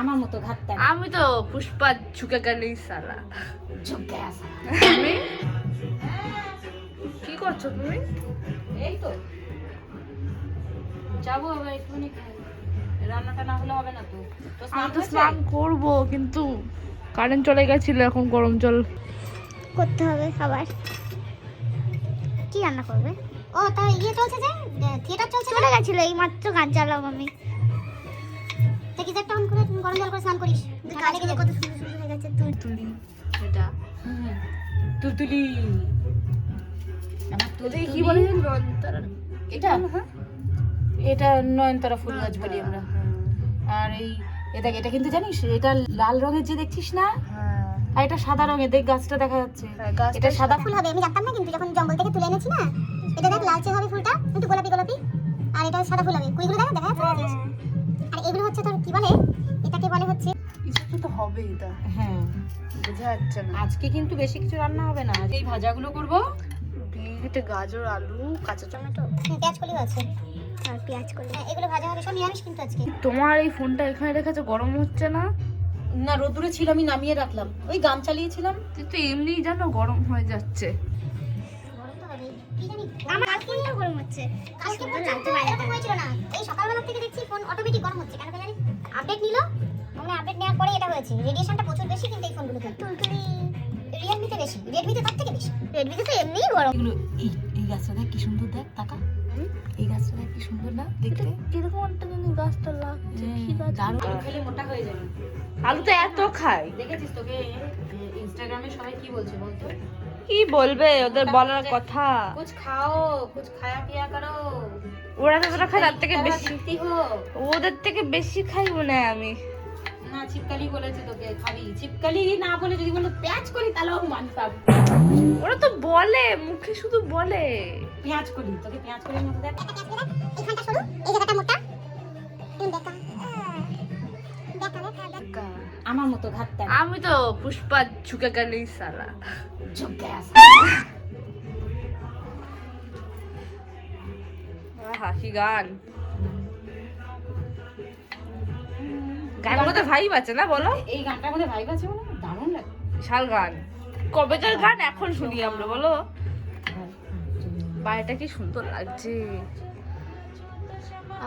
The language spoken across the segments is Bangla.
আমার মতো ঘাটতে আমি তো পুষ্পা ঝুঁকে গেলেই সালা। ঝুঁকে আসা তুমি? কি করছ তুমি? এই তো। যাব আবার একটুখানি রান্নাটা না হলে হবে না তো। আমি তো স্নান করব কিন্তু কারেন্ট চলে গেছিল এখন গরম জল। করতে হবে আবার কি রান্না করবে? ও তা ইয়ে চলছে যে থিয়েটার চলছে চলে গেছিল এই মাত্র গান চালাম আমি। তা কি একটা অন করে গরম জল করে স্নান করিস। কালে গেলে কত সুন্দর সুন্দর হয়ে গেছে তুই। তুলি এটা। তুলতুলি। আমার তুলতুলি। কি বলে নয়নতারা এটা? এটা নয়নতারা ফুল গাছ বলি আমরা। আর এই এটা এটা কিন্তু জানিস এটা লাল রঙের যে দেখছিস না? হ্যাঁ। আর এটা সাদা রঙের দেখ গাছটা দেখা যাচ্ছে। হ্যাঁ, এটা সাদা ফুল হবে আমি জানতাম না কিন্তু যখন জঙ্গল থেকে তুলে এনেছি না এটা দেখ লালচে হবে ফুলটা একটু গোলাপি গোলাপি। আর এটা সাদা ফুল হবে কুইগুলো দেখা দেখা যাচ্ছে? এগুলো হচ্ছে তোর কি বলে? এটাকে বলে হচ্ছে কিছু তো হবে এটা? হ্যাঁ। বোঝা যাচ্ছে না। আজকে কিন্তু বেশি কিছু রান্না হবে না। এই ভাজাগুলো করব। বিট গাজর আলু কাঁচা টমেটো। হ্যাঁ, পেঁয়াজ কলিও আছে। আর পেঁয়াজ কলি। এগুলো ভাজা হবে সব নিরামিষ কিন্তু আজকে। তোমার এই ফোনটা এখানে রেখেছো গরম হচ্ছে না? না রোদ্দুরে ছিল আমি নামিয়ে রাখলাম। ওই গাম চালিয়েছিলাম। কিন্তু এমনি জানো গরম হয়ে যাচ্ছে। তো হবেই। কি জানি, আমার কালকে গরম হচ্ছে কালকে হচ্ছে এরকম হয়েছিল না। এই সকালবেলা থেকে দেখছি ফোন অটোমেটিক গরম হচ্ছে। কেন জানি? আপডেট নিল। মানে আপডেট নেওয়ার পরে এটা হয়েছে। রেডিয়েশনটা প্রচুর বেশি কিন্তু এই ফোনগুলোতে তুলতুলি। রিয়েলমিতে বেশি। রেডমিতে তার থেকে বেশি। রেডমিতে তো এমনিই গরম। এগুলো এই এই গাছটা দেখ কি সুন্দর দেখ টাকা এই গাছটা দেখ কি সুন্দর না দেখতে। কীরকম একটা জানি গাছটা লাগছে কি গাছ। দারুণ। খেলে মোটা হয়ে যাবে। আলু তো এত খাই দেখেছিস তোকে? ইনস্টাগ্রামে সবাই কি বলছে বলতো? কি বলবে? ওদের বলার কথা। কুছ খাও কুছ খায়া পিয়া করো। ওরা যতটা খায় তার থেকে বেশি ওদের থেকে বেশি খাই মনে হয় আমি। না চিপকালি বলেছে তোকে খাবি। চিপকালি না বলে যদি বলো পেঁয়াজ করি তাহলে ও মানতাম ওরা তো বলে মুখে শুধু বলে। পেঁয়াজ করি তোকে পেঁয়াজ করি মতো দেখ। এইখানটা এই জায়গাটা মোটা। তুমি দেখো। আমার মতো ঘাটতে আমি তো পুষ্পা ঝুঁকে গেলেই সালা। ঝুঁকে আসে হাসি গান। গানের মধ্যে ভাইব আছে না বলো? এই গানটার মধ্যে ভাইব আছে মানে? দারুণ লাগে। বিশাল গান। কবেকার গান? এখন শুনি আমরা বলো। বাড়িটা কি সুন্দর লাগছে।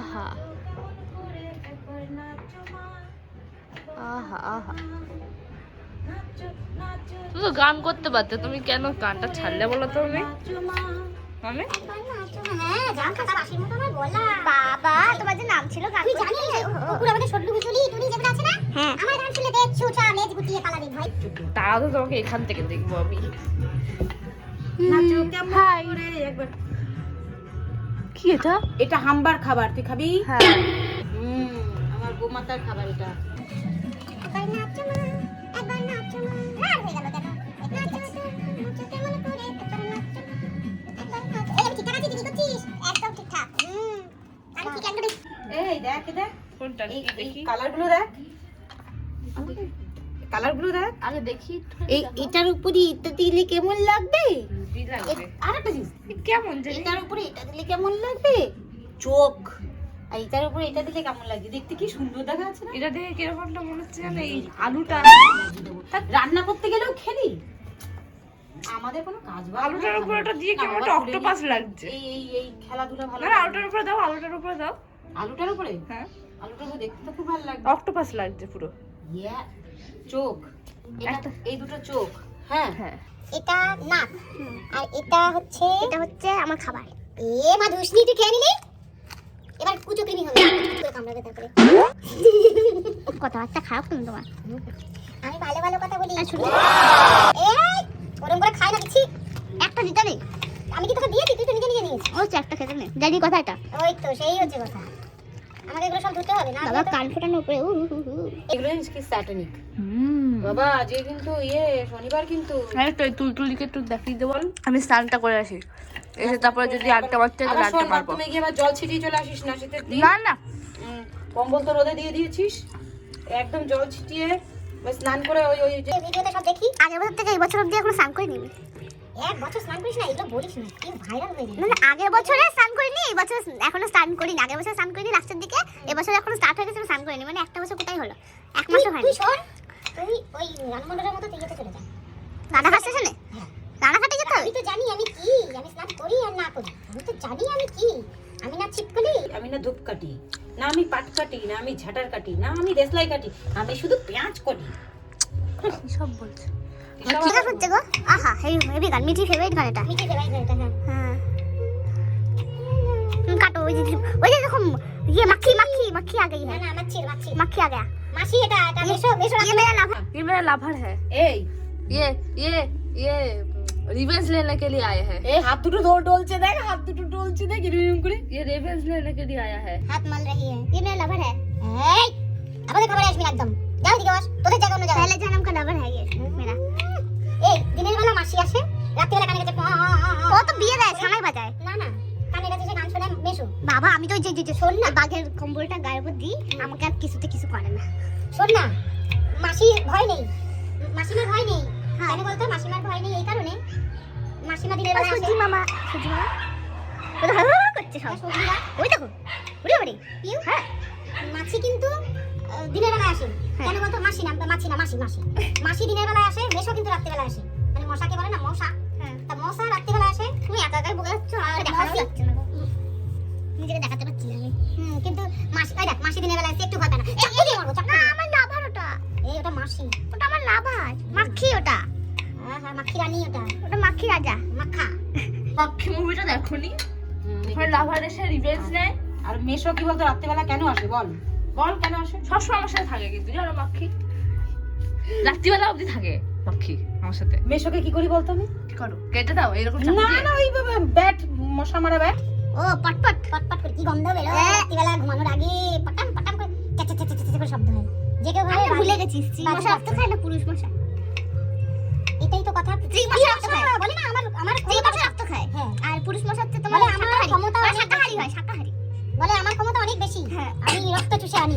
আহা। আহা আহা। তুমি তো গান করতে পারতে তুমি কেন গানটা ছাড়লে বলো তো আমি আমি হ্যাঁ জান কাকা বাসির মতো আমার গলা বাবা তোমার যে নাম ছিল গান তুই জানিস? ওকুর আমাদের সড্ডু বিচুলি টুনি যেগুলো আছে না? হ্যাঁ। আমার গান শুনলে দেখ ছুটা লেজ গুটিয়ে পালাবি ভাই তারা তো তোমাকে এখান থেকে দেখব আমি। নাচো কেমন করে একবার। কি এটা? এটা হাম্বার খাবার তুই খাবি? হ্যাঁ। হুম আমার গোমাতার খাবার এটা। এই আমি ঠিকঠাক আছি তুই কি করছিস একদম ঠিকঠাক। হুম আমি ঠিক একদম এই দেখ দেখ। কোনটা? দেখি কালার দেখ। কালার দেখ। আগে দেখি এই এটার উপরে এটা দিলে কেমন লাগবে? হেব্বি লাগবে আর একটা জিনিস। কেমন এটার উপরে এটা দিলে কেমন লাগবে? চোখ। আর এটার উপরে এটা দিলে কেমন লাগবে দেখতে কি সুন্দর দেখা যাচ্ছে না? এটা দেখে কিরকমটা মনে হচ্ছে জানো এই আলুটা। রান্না করতে গেলেও খেলি? আমাদের কোনো কাজ বাজ আলুটার উপরে ওটা দিয়ে কেমন একটা অক্টোপাস লাগছে। এই এই এই খেলাধুলা ভালো না আলুটার উপরে দাও আলুটার উপরে দাও। আলুটার উপরে? হ্যাঁ। আলুটার উপরে দেখতে তো খুব ভালো লাগবে অক্টোপাস লাগছে পুরো। ইয়া চোখ। এটা এই দুটো চোখ। হ্যাঁ। হ্যাঁ। এটা নাক। আর এটা হচ্ছে এটা হচ্ছে আমার খাবার। এ মা ধুসনি তুই খেয়ে নিলি? এবার কুচো কৃমি হবে? করে কামড়াবে তারপরে। কথাবার্তা খারাপ তুমি তোমার? আমি ভালো ভালো কথা বলি। এই ওরম করে খাই না দিচ্ছি একটা দিতে নেই। আমি কি তোকে দিয়েছি তুই তো নিজে নিজে নিয়েছিস ও একটা খেতে নে জানি কথা এটা। ওই তো সেই হচ্ছে কথা। আমাকে এগুলো সব ধুতে হবে না বাবা কান ফোটানোর উপরে উ হু হু এগুলো কি স্যাটানিক? বাবা আজকে কিন্তু ইয়ে শনিবার কিন্তু। হ্যাঁ তো এই তুলতুলিকে একটু দেখিয়ে দেবো আমি স্নানটা করে আসি। এসে তারপরে যদি আটটা বাচ্চা তাহলে আবার আটটা পারব তুমি গিয়ে জল ছিটিয়ে চলে আসিস না শীতের দিন। না না। কম্বল তো রোদে দিয়ে দিয়েছিস। একদম জল ছিটিয়ে স্নান করে ওই ওই যে ভিডিওতে সব দেখি আগের বছর থেকে এই বছর অবধি এখনও স্নান করে নিবি এক বছর স্নান করিস না এগুলো বলিস না কি ভাইরাল হয়ে যাবে মানে আগের বছরে স্নান করিনি এই বছর এখনও স্নান করিনি আগের বছর স্নান করিনি লাস্টের দিকে এবছর এখনও স্টার্ট হয়ে গেছে স্নান করিনি মানে একটা বছর কোথায় হলো? এক মাসও হয়নি। তুই শোন তুই ওই রানমন্ডলের মতো চলে যা। রানাঘাটে যেতে হবে আমি তো জানি আমি কি আমি স্নান করি আর না করি আমি তো জানি আমি কি আমি না ছিপকলি আমি না ধূপ কাটি না আমি পাট কাটি না আমি ঝাঁটার কাটি না আমি দেশলাই কাটি আমি শুধু পেঁয়াজ করি কি সব বলছে ঠিক আছে হচ্ছে গো আহা হেভি হেভি গান মিঠি ফেভারিট গান এটা মিঠি ফেভারিট গান এটা হ্যাঁ হ্যাঁ হুম, কাটো ওই যে ওই যে দেখো ये मक्खी मक्खी मक्खी आ गई है ना ना मच्छी मच्छी मक्खी आ गया मासी এটা এটা মেশো মেশো ये मेरा लाभ ये मेरा लाभर है এই ये ये ये रिवेंज लेने के लिए आए हैं এই হাত দুটো দৌড় ডলছে দেখ হাত দুটো ডলছে দেখ এরকম করে ये रिवेंज लेने के लिए आया है हाथ मल रही है ये मेरा लवर है এই আমাদের খবরে আসবি না একদম যাও দিকে বস তোদের জায়গা অন্য জায়গা पहले जन्म का लवर है ये मेरा এই দিনের বেলা মাসি আসে রাতের বেলা কানে কাছে ও তো বিয়ে দেয় সানাই বাজায় না না কানে কাছে সে গান শোনে মেশো বাবা আমি তো ওই যে যে শোন না বাঘের কম্বলটা গায়ের উপর দিই আমাকে আর কিছুতে কিছু করে না শোন না মাসির ভয় নেই মাসিমার ভয় নেই কেন বলতো নেই এই কারণে। মাসিমা দিনের বেলা আসে। মামা সুজি মামা ওটা হা করছে সব। সবজিরা ওই দেখো ওরে ওরে পিউ হ্যাঁ। মাছি কিন্তু দিনের বেলায় আসে। কেন বলতো? মাসি না মাছি না মাসি মাসি। মাসি দিনের বেলায় আসে মেশো কিন্তু রাত্রে বেলায় আসে। মানে মশাকে বলে না মশা। তা মশা রাত্রে বেলায় আসে। তুমি একা একাই বকে যাচ্ছ? আর দেখানো যাচ্ছে না নিজেকে দেখাতে পারছি না আমি। হুম কিন্তু মাসি ওই দেখ মাসি দিনের বেলায় আসে একটু ভয় পায় না। চাকু দিয়ে মারবো না আমার লাভার ওটা। এই ওটা মাসি। ওটা আমার লাভার মাখি ওটা। হ্যাঁ হ্যাঁ মাখি রানী ওটা ওটা মাখি রাজা মাখা পাখি মুভিটা দেখোনি ওখানে লাভার এসে রিভেঞ্জ নেয় আর মেশো কি বলতো রাত্রেবেলা কেন আসে বল বল কেন আসে সবসময় আমার সাথে থাকে কিন্তু জানো পাখি রাত্রিবেলা অবধি থাকে পাখি আমার সাথে মেশোকে কি করি বলতো আমি কি করো কেটে দাও এরকম না না ওই ব্যাট মশা মারা ব্যাট ও পটপট পটপট করে কি গন্ধ বেরো রাত্রিবেলা ঘুমানোর আগে পটাম পটাম করে চেচে চেচে চেচে করে শব্দ হয় যে কেউ ভুলে গেছি স্ত্রী মশা রক্ত খায় না পুরুষ মশা এটাই তো কথা। স্ত্রী মশা রক্ত খায় বলে না আমার আমার স্ত্রী মশা রক্ত খায় হ্যাঁ আর পুরুষ মশা হচ্ছে তোমার আমার ক্ষমতা শাকাহারি। হয় শাকাহারি। বলে আমার ক্ষমতা অনেক বেশি। হ্যাঁ। আমি রক্ত চুষে আনি।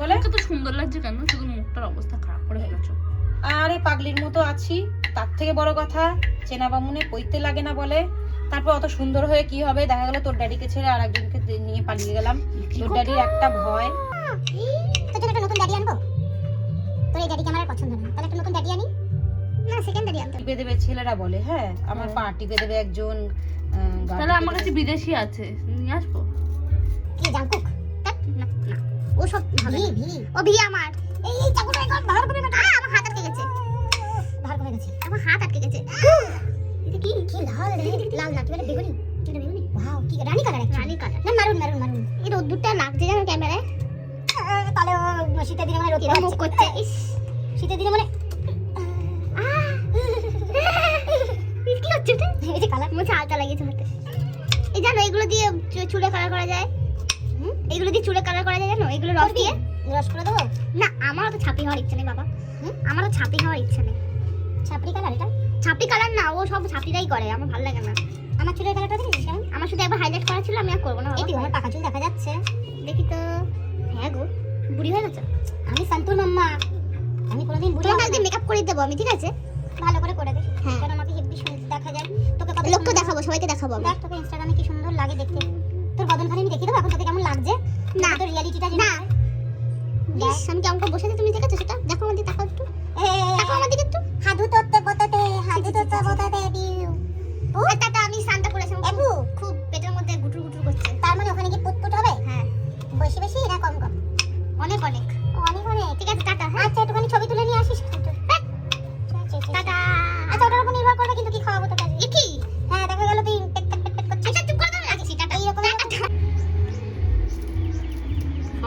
বলে আমাকে তো সুন্দর লাগছে কেন? শুধু মুখটার অবস্থা খারাপ করে ফেলেছো। আরে পাগলির মতো আছি। তার থেকে বড় কথা চেনা বামুনে পইতে লাগে না বলে। তারপর অত সুন্দর হয়ে কি হবে? দেখা গেল তোর ড্যাডিকে ছেড়ে আর একজনকে নিয়ে পালিয়ে গেলাম। তোর ড্যাডির একটা ভয়। তোর জন্য একটা নতুন ড্যাডি আনব? তোর এই ড্যাডিকে আমার আর পছন্দ না। তাহলে একটা নতুন ড্যাডি আনি। না সেকেন্ড ড্যাডি আনতে টিপে দেবে ছেলেরা বলে হ্যাঁ আমার পা টিপে দেবে একজন তাহলে আমার কাছে বিদেশি আছে নিয়ে আসব। কি না না ও সব ভি ভি ও ভি আমার। এই এই চাকুটা একবার ধার করে না আমার হাত আটকে গেছে। ধার করে গেছে। আমার হাত আটকে গেছে। এটা কি কি লাল লাল না কি বলে? বেগুনি। এটা বেগুনি? ওয়াও কি রানী কালার রানী কালার না মারুন মারুন মারুন এই রোদ্দুরটা লাগছে জানো ক্যামেরায়। তাহলে শীতের দিনে মানে রোদ মুখ করছে শীতের দিনে মানে এই যে কালার মুছে আলতা লাগিয়েছে হাতে। এই জানো এগুলো দিয়ে চুলে কালার করা যায়? হুম? এগুলো দিয়ে চুলে কালার করা যায় জানো? এগুলো রস দিয়ে? রস করে দেবো? না আমারও তো ছাপি হওয়ার ইচ্ছে নেই বাবা। আমারও ছাপি হওয়ার ইচ্ছে নেই। ছাপড়ি কালার এটা? ছাপড়ি কালার না ও সব ছাপড়িরাই করে আমার ভালো লাগে না। আমার চুলের কালারটা দেখেছিস কেমন? আমার শুধু একবার হাইলাইট করা ছিল আমি আর করব না এই আমার পাকা চুল দেখা যাচ্ছে। দেখি তো। হ্যাঁ গো বুড়ি হয়ে গেছে? আমি সন্তুর মাম্মা। আমি কোনোদিন বুড়ি তোমাকে মেকআপ করে দেবো আমি ঠিক আছে? ভালো করে করে দিস হ্যাঁ। সুন্দর দেখা যায়। তোকে কত লোককে দেখাবো সবাইকে দেখাবো দেখ তোকে ইনস্টাগ্রামে কি সুন্দর লাগে দেখতে। তোর বদন খালি আমি দেখি দেবো? এখন তোকে কেমন লাগছে? না। তোর রিয়ালিটিটা না। বেশ আমি কেমন বসে তুমি দেখেছ?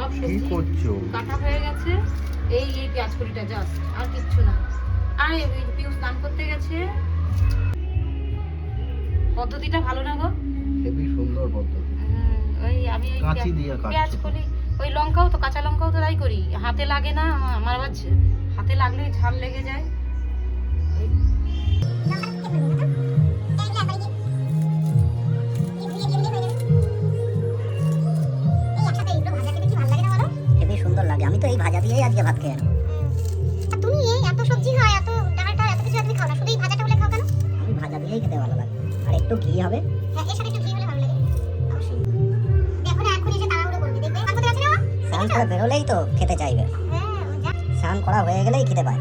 সব কি করছ? কাটা হয়ে গেছে। এই এই পেঁয়াজ কলিটা জাস্ট আর কিচ্ছু না। আরে ওই পিউ স্নান করতে গেছে। পদ্ধতিটা ভালো না গো? হেবি সুন্দর পদ্ধতি। ওই আমি কাঁচি দিয়ে পেঁয়াজ। কলি ওই লঙ্কাও তো কাঁচা লঙ্কাও তো তাই করি। হাতে লাগে না আমা- আমার আবার হাতে লাগলেই ঝাল লেগে যায়। এই দিয়েই আজকে ভাত খেয়ে তুমি এই এত সবজি হয় এত ডালটা এত কিছু তুমি খাও না শুধু এই ভাজাটা হলে খাও কেন? আমি ভাজা খেতে ভালো লাগে। আর একটু ঘি হবে। হ্যাঁ এর সাথে একটু ঘি হলে ভালো লাগে। অবশ্যই। দেখো না এখন এসে তাড়াহুড়ো করবে। দেখবে কাজ করতে আছে না? স্নান করে বেরোলেই তো খেতে চাইবে। হ্যাঁ স্নান করা হয়ে গেলেই খেতে পায়।